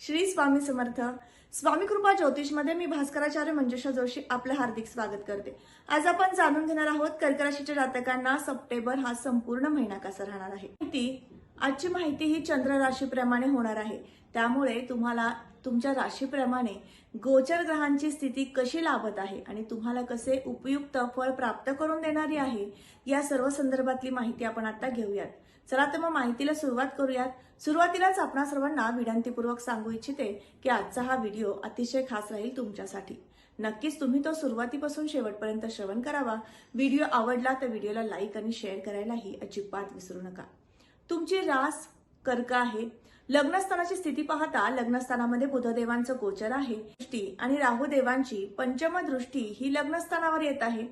श्री स्वामी समर्थ. स्वामी कृपा ज्योतिषमध्ये मी भास्कराचार्य मंजुषा जोशी आपलं हार्दिक स्वागत करते. आज आपण जाणून घेणार आहोत कर्क राशीच्या जातकांना सप्टेंबर हा संपूर्ण महिना कसा राहणार आहे? ती आजची माहिती ही चंद्र राशीप्रमाणे होणार आहे. त्यामुळे तुम्हाला तुमच्या राशीप्रमाणे गोचर ग्रहांची स्थिती कशी लाभत आहे आणि तुम्हाला कसे उपयुक्त फळ प्राप्त करून देणारी आहे या सर्व संदर्भातली माहिती आपण आता घेऊयात. चला तर मग माहितीला सुरुवात करूयात. सुरुवातीलाच आपणा सर्वांना विनंतीपूर्वक सांगू इच्छिते की आजचा हा व्हिडिओ अतिशय खास राहील तुमच्यासाठी. नक्कीच तुम्ही तो सुरुवातीपासून शेवटपर्यंत श्रवण करावा. व्हिडिओ आवडला तर व्हिडिओला लाईक आणि शेअर करायलाही अजिबात विसरू नका. तुमची रास कर्क आहे. लग्नस्थानाची स्थिती पाहता लग्नस्थानामध्ये बुधदेवांचं गोचर आहे. दृष्टी आणि राहुदेवांची पंचम दृष्टी ही लग्नस्थानावर येत आहे.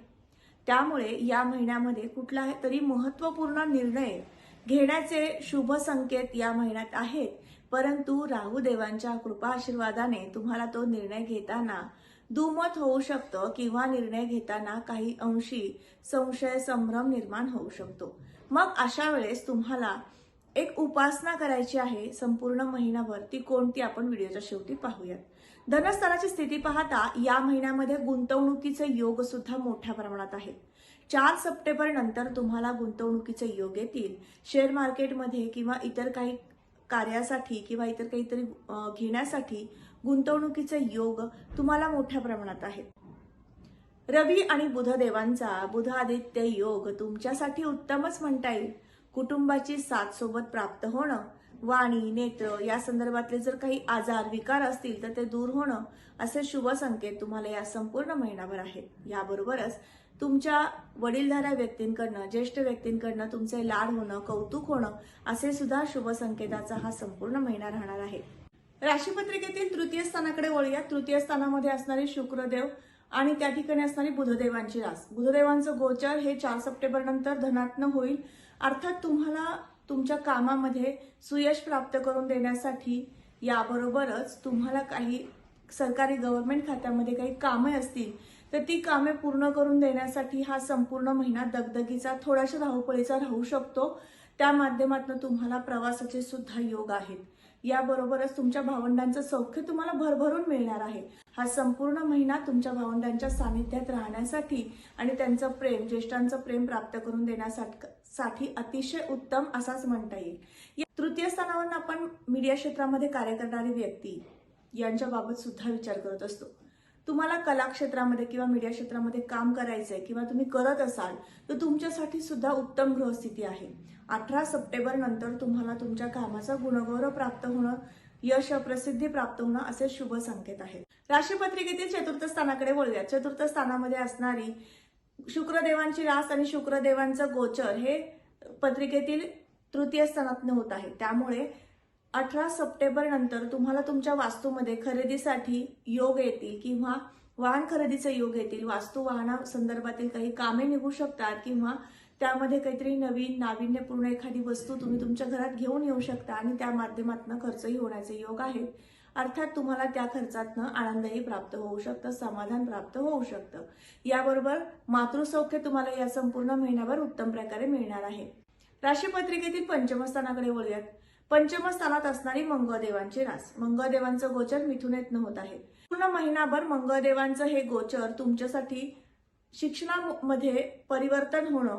त्यामुळे या महिन्यामध्ये कुठला तरी महत्त्वपूर्ण निर्णय घेण्याचे शुभ संकेत या महिन्यात आहेत. परंतु राहुदेवांच्या कृपा आशीर्वादाने तुम्हाला तो निर्णय घेताना दुमत होऊ शकतं किंवा निर्णय घेताना काही अंशी संशय संभ्रम निर्माण होऊ शकतो. मग अशा वेळेस तुम्हाला एक उपासना करायची आहे. संपूर्ण महिनाभर ती कोणती आपण व्हिडिओच्या शेवटी पाहूयात. धनस्थानाची स्थिती पाहता या महिन्यामध्ये गुंतवणुकीचे योग सुद्धा मोठ्या प्रमाणात आहेत. चार सप्टेंबर नंतर तुम्हाला गुंतवणुकीचे योग येतील. शेअर मार्केटमध्ये किंवा इतर काही कार्यासाठी किंवा इतर काहीतरी घेण्यासाठी गुंतवणुकीचे योग तुम्हाला मोठ्या प्रमाणात आहेत. रवी आणि बुधदेवांचा बुध आदित्य योग तुमच्यासाठी उत्तमच म्हणता येईल. कुटुंबाची साथ सोबत प्राप्त होणं वाणी नेत्र या संदर्भातले जर काही आजार विकार असतील तर ते दूर होणं असे शुभ संकेत तुम्हाला या संपूर्ण महिनाभर आहेत. याबरोबरच तुमच्या वडीलधाऱ्या व्यक्तींकडनं ज्येष्ठ व्यक्तींकडनं तुमचे लाड होणं कौतुक होणं असे सुद्धा शुभ संकेताचा हा संपूर्ण महिना राहणार आहे. राशीपत्रिकेतील तृतीय स्थानाकडे वळूया तृतीय स्थानामध्ये असणारे शुक्रदेव आणि त्या ठिकाणी असणारी बुधदेवांची रास. बुधदेवांचं गोचर हे चार सप्टेंबर नंतर धनात्न होईल. अर्थात तुम्हाला तुमच्या कामामध्ये सुयश प्राप्त करून देण्यासाठी याबरोबरच तुम्हाला काही सरकारी गव्हर्नमेंट खात्यामध्ये काही कामे असतील तर ती कामे पूर्ण करून देण्यासाठी हा संपूर्ण महिना दगदगीचा थोड्याशा धावपळीचा राहू शकतो. त्या माध्यमातून तुम्हाला प्रवासाचे सुद्धा योग आहेत. याबरोबरच तुमच्या भावंडांचं सौख्य तुम्हाला भरभरून मिळणार आहे. हा संपूर्ण महिना तुमच्या भावंडांच्या सानिध्यात राहण्यासाठी आणि त्यांचं प्रेम ज्येष्ठांचं प्रेम प्राप्त करून देण्यासाठी अतिशय उत्तम असाच म्हणता येईल. या तृतीय स्थानावर आपण मीडिया क्षेत्रामध्ये कार्य करणारी व्यक्ती यांच्याबाबत सुद्धा विचार करत असतो. तुम्हाला कला क्षेत्रामध्ये किंवा मीडिया क्षेत्रामध्ये काम करायचं आहे किंवा तुम्ही करत असाल तर तुमच्यासाठी सुद्धा उत्तम ग्रहस्थिती आहे. अठरा सप्टेंबर नंतर तुम्हाला तुमच्या कामाचा गुणगौरव प्राप्त होणं यश प्रसिद्धी प्राप्त होणं असे शुभ संकेत आहेत. राशीपत्रिकेतील चतुर्थ स्थानाकडे वळूया चतुर्थ स्थानामध्ये असणारी शुक्रदेवांची रास आणि शुक्रदेवांचं गोचर हे पत्रिकेतील तृतीय स्थानातनं होत आहे. त्यामुळे अठरा सप्टेंबर नंतर तुम्हाला तुमच्या वास्तूमध्ये खरेदीसाठी योग येतील किंवा वाहन खरेदीचे योग येतील. वास्तू वाहना संदर्भातील काही कामे निघू शकतात किंवा त्यामध्ये काहीतरी नवीन नाविन्यपूर्ण एखादी वस्तू तुम्ही तुमच्या घरात घेऊन येऊ शकता आणि त्या माध्यमातून खर्चही होण्याचे योग आहेत. अर्थात तुम्हाला त्या खर्चातनं आनंदही प्राप्त होऊ शकतं समाधान प्राप्त होऊ शकतं. याबरोबर मातृसौख्य तुम्हाला या संपूर्ण महिन्याभर उत्तम प्रकारे मिळणार आहे. राशीपत्रिकेतील पंचमस्थानाकडे वळूयात. पंचमस्थानात असणारी मंगळदेवांची रास. मंगळदेवांचं गोचर मिथुनेत होत आहे. पूर्ण महिनाभर मंगळदेवांचं हे गोचर तुमच्यासाठी शिक्षणामध्ये परिवर्तन होणं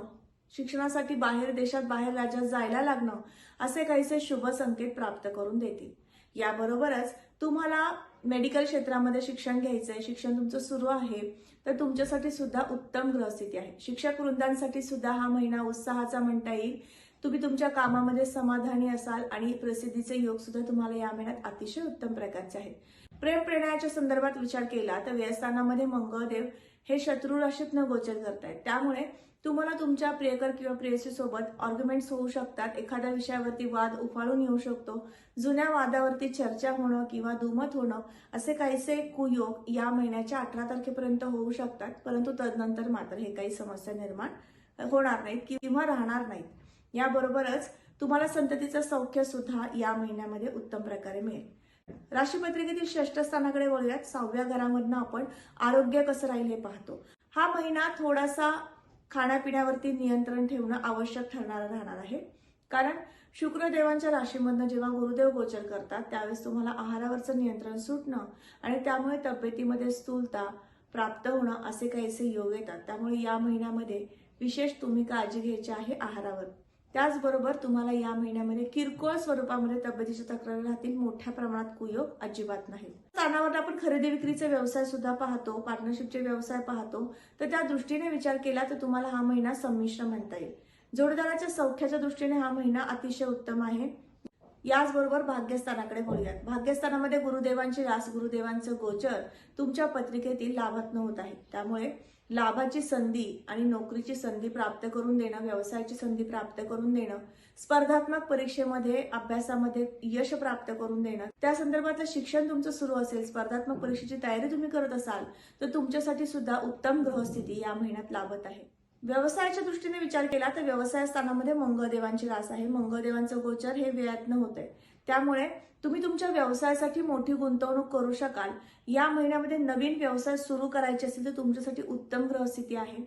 शिक्षणासाठी बाहेर देशात बाहेर राज्यात जायला लागणं असे काहीसे शुभ संकेत प्राप्त करून देतील. याबरोबरच तुम्हाला मेडिकल क्षेत्रामध्ये शिक्षण घ्यायचं आहे शिक्षण तुमचं सुरू आहे तर तुमच्यासाठी सुद्धा उत्तम ग्रहस्थिती आहे. शिक्षक वृंदांसाठी सुद्धा हा महिना उत्साहाचा म्हणता येईल. तुम्ही तुमच्या कामामध्ये समाधानी असाल आणि प्रसिद्धीचे योग सुद्धा तुम्हाला या महिन्यात अतिशय उत्तम प्रकारचे आहेत. प्रेम प्रणयाच्या संदर्भात विचार केला तर व्ययस्थानामध्ये मंगळदेव हे शत्रू राशीतनं गोचर करतायत. त्यामुळे तुम्हाला तुमच्या प्रियकर किंवा प्रेयसी सोबत आर्ग्युमेंट्स होऊ शकतात. एखाद्या विषयावरती वाद उफाळून येऊ शकतो. जुन्या वादावरती चर्चा होणं किंवा दुमत होणं असे काहीसे कुयोग या महिन्याच्या अठरा तारखेपर्यंत होऊ शकतात. परंतु तदनंतर मात्र हे काही समस्या निर्माण होणार नाहीत किंवा राहणार नाहीत. याबरोबरच तुम्हाला संततीचं सौख्य सुद्धा या महिन्यामध्ये उत्तम प्रकारे मिळेल. राशीपत्रिकेतील षष्ठ स्थानाकडे वळूयात. सहाव्या घरामधनं आपण आरोग्य कसं राहील हे पाहतो. हा महिना थोडासा खाण्यापिण्यावरती नियंत्रण ठेवणं आवश्यक ठरणारा राहणार आहे. कारण शुक्रदेवांच्या राशीमधनं जेव्हा गुरुदेव गोचर करतात त्यावेळेस तुम्हाला आहारावरचं नियंत्रण सुटणं आणि त्यामुळे तब्येतीमध्ये स्थूलता प्राप्त होणं असे काहीसे योग येतात. त्यामुळे या महिन्यामध्ये विशेष तुम्ही काळजी घ्यायची आहे आहारावर. त्याचबरोबर तुम्हाला या महिन्यामध्ये किरकोळ स्वरूपामध्ये तब्येतीच्या तक्रारी राहतील. मोठ्या प्रमाणात कुयोग अजिबात नाही स्थानावर आपण खरेदी विक्रीचे व्यवसाय सुद्धा पाहतो पार्टनरशिपचे व्यवसाय पाहतो. तर त्या दृष्टीने विचार केला तर तुम्हाला हा महिना संमिश्र म्हणता येईल. जोडदाराच्या सौख्याच्या दृष्टीने हा महिना अतिशय उत्तम आहे. याचबरोबर भाग्यस्थानाकडे वळूयात. भाग्यस्थानामध्ये गुरुदेवांची रास गुरुदेवांचं गोचर तुमच्या पत्रिकेतील लाभात होत आहे. त्यामुळे लाभाची संधी आणि नोकरीची संधी प्राप्त करून देणं व्यवसायाची संधी प्राप्त करून देणं स्पर्धात्मक परीक्षेमध्ये अभ्यासामध्ये यश प्राप्त करून देणं त्या संदर्भातलं शिक्षण तुमचं सुरू असेल स्पर्धात्मक परीक्षेची तयारी तुम्ही करत असाल तर तुमच्यासाठी सुद्धा उत्तम ग्रहस्थिती या महिन्यात लाभत आहे. व्यवसायाच्या दृष्टीने विचार केला तर व्यवसाय स्थानामध्ये मंगळदेवांची रास आहे. मंगळदेवांचं गोचर हे वेळातनं होत आहे त्यामुळे तुम्ही तुमच्या व्यवसायासाठी मोठी गुंतवणूक करू शकाल. या महिन्यामध्ये नवीन व्यवसाय सुरू करायचे असेल तर तुमच्यासाठी उत्तम ग्रहस्थिती आहे.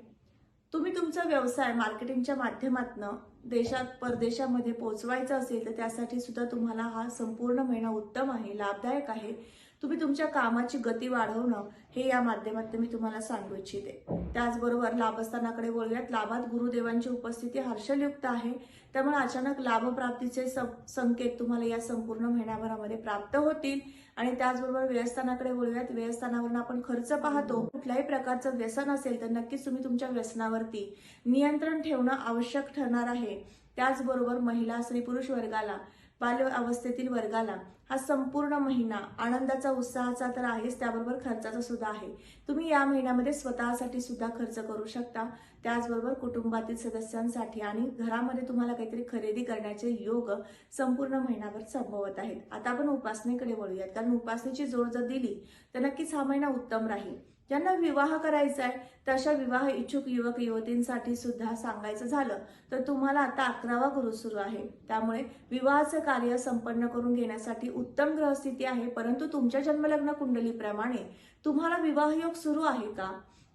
तुम्ही तुमचा व्यवसाय मार्केटिंगच्या माध्यमातून देशात परदेशामध्ये पोहोचवायचा असेल तर त्यासाठी सुद्धा तुम्हाला हा संपूर्ण महिना उत्तम आहे लाभदायक आहे. तुम्ही तुमच्या कामाची गती वाढवणं हे या माध्यमातून मी तुम्हाला सांगू इच्छिते. त्याचबरोबर लाभस्थानाकडे वळूयात. लाभात गुरुदेवांची उपस्थिती हर्षलयुक्त आहे. त्यामुळे अचानक लाभप्राप्तीचे सं- संकेत तुम्हाला या संपूर्ण महिन्याभरामध्ये प्राप्त होतील. आणि त्याचबरोबर व्ययस्थानाकडे वळूयात. व्ययस्थानावरून आपण खर्च पाहतो. कुठल्याही प्रकारचं व्यसन असेल तर नक्कीच तुम्ही तुमच्या व्यसनावरती नियंत्रण ठेवणं आवश्यक ठरणार आहे. त्याचबरोबर महिला स्त्री पुरुष वर्गाला बाल्य अवस्थेतील वर्गाला हा संपूर्ण महिना आनंदाचा उत्साहाचा तर आहेच त्याबरोबर खर्चाचा सुद्धा आहे. तुम्ही या महिन्यामध्ये स्वतःसाठी सुद्धा खर्च करू शकता. त्याचबरोबर कुटुंबातील सदस्यांसाठी आणि घरामध्ये तुम्हाला काहीतरी खरेदी करण्याचे योग संपूर्ण महिनाभर संभवत आहेत. आता आपण उपासनेकडे वळूयात कारण उपासनेची जोड जर दिली तर नक्कीच हा महिना उत्तम राहील. ज्यांना विवाह करायचा आहे तशा विवाह इच्छुक युवक युवतींसाठी सुद्धा सांगायचं झालं तर तुम्हाला आता अकरावा गुरु सुरू आहे. त्यामुळे विवाहाचं कार्य संपन्न करून घेण्यासाठी उत्तम ग्रहस्थिती आहे परंतु तुमच्या जन्मलग्न कुंडलीप्रमाणे तुम्हाला विवाह योग सुरू आहे का?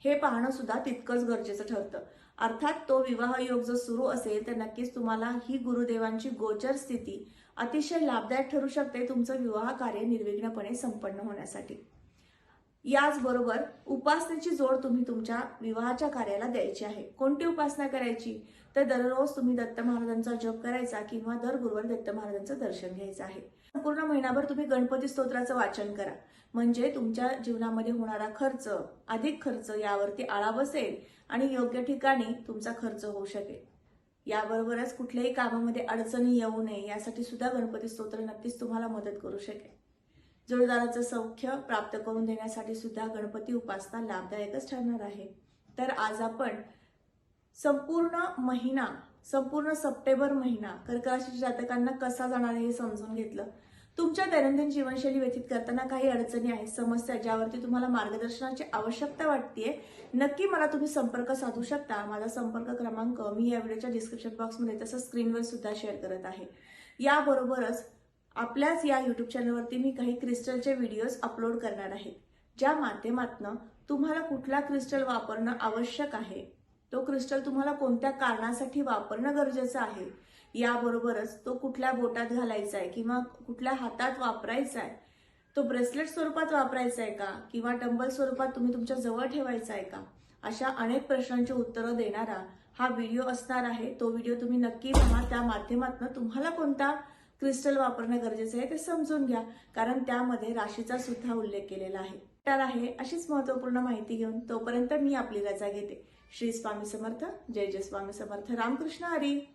हे पाहणं सुद्धा तितकंच गरजेचं ठरतं. अर्थात तो विवाह योग जर सुरू असेल तर नक्कीच तुम्हाला ही गुरुदेवांची गोचर स्थिती अतिशय लाभदायक ठरू शकते तुमचं विवाह कार्य निर्विघ्नपणे संपन्न होण्यासाठी. याचबरोबर उपासनेची जोड तुम्ही तुमच्या विवाहाच्या कार्याला द्यायची आहे. कोणती उपासना करायची? तर दररोज तुम्ही दत्त महाराजांचा जप करायचा किंवा दर गुरुवार दत्त महाराजांचं दर्शन घ्यायचं आहे. संपूर्ण महिनाभर तुम्ही गणपती स्तोत्राचं वाचन करा. म्हणजे तुमच्या जीवनामध्ये होणारा खर्च अधिक खर्च यावरती आळा बसेल आणि योग्य ठिकाणी तुमचा खर्च होऊ शकेल. याबरोबरच कुठल्याही कामामध्ये अडचणी येऊ नये यासाठी सुद्धा गणपती स्तोत्र नक्कीच तुम्हाला मदत करू शकेल. जोडदाराचं सौख्य प्राप्त करून देण्यासाठी सुद्धा गणपती उपासना लाभदायकच ठरणार आहे. तर आज आपण संपूर्ण महिना संपूर्ण सप्टेंबर महिना कर्क राशीच्या जातकांना कसा जाणार आहे हे समजून घेतलं. तुमच्या दैनंदिन जीवनशैली व्यतीत करताना काही अडचणी आहेत समस्या ज्यावरती तुम्हाला मार्गदर्शनाची आवश्यकता वाटते नक्की मला तुम्ही संपर्क साधू शकता. माझा संपर्क क्रमांक मी या व्हिडिओच्या डिस्क्रिप्शन बॉक्समध्ये तसंच स्क्रीनवर सुद्धा शेअर करत आहे. याबरोबरच आपल्याच या युट्यूब चॅनलवरती मी काही क्रिस्टलचे व्हिडिओज अपलोड करणार आहे. ज्या माध्यमातनं तुम्हाला कुठला क्रिस्टल वापरणं आवश्यक आहे तो क्रिस्टल तुम्हाला कोणत्या कारणासाठी वापरणं गरजेचं आहे याबरोबरच तो कुठल्या बोटात घालायचा आहे किंवा कुठल्या हातात वापरायचा आहे तो ब्रेसलेट स्वरूपात वापरायचा आहे का किंवा टंबल स्वरूपात तुम्ही तुमच्या जवळ ठेवायचा आहे का अशा अनेक प्रश्नांची उत्तरं देणारा हा व्हिडिओ असणार आहे. तो व्हिडिओ तुम्ही नक्की पहा. त्या माध्यमातून तुम्हाला कोणता क्रिस्टल वापरणं गरजेचं आहे ते समजून घ्या. कारण त्यामध्ये राशीचा सुद्धा उल्लेख केलेला आहे. तर आहे अशीच महत्त्वपूर्ण माहिती घेऊन तोपर्यंत मी आपली रजा घेते. श्री स्वामी समर्थ जय जय स्वामी समर्थ. रामकृष्ण हरी.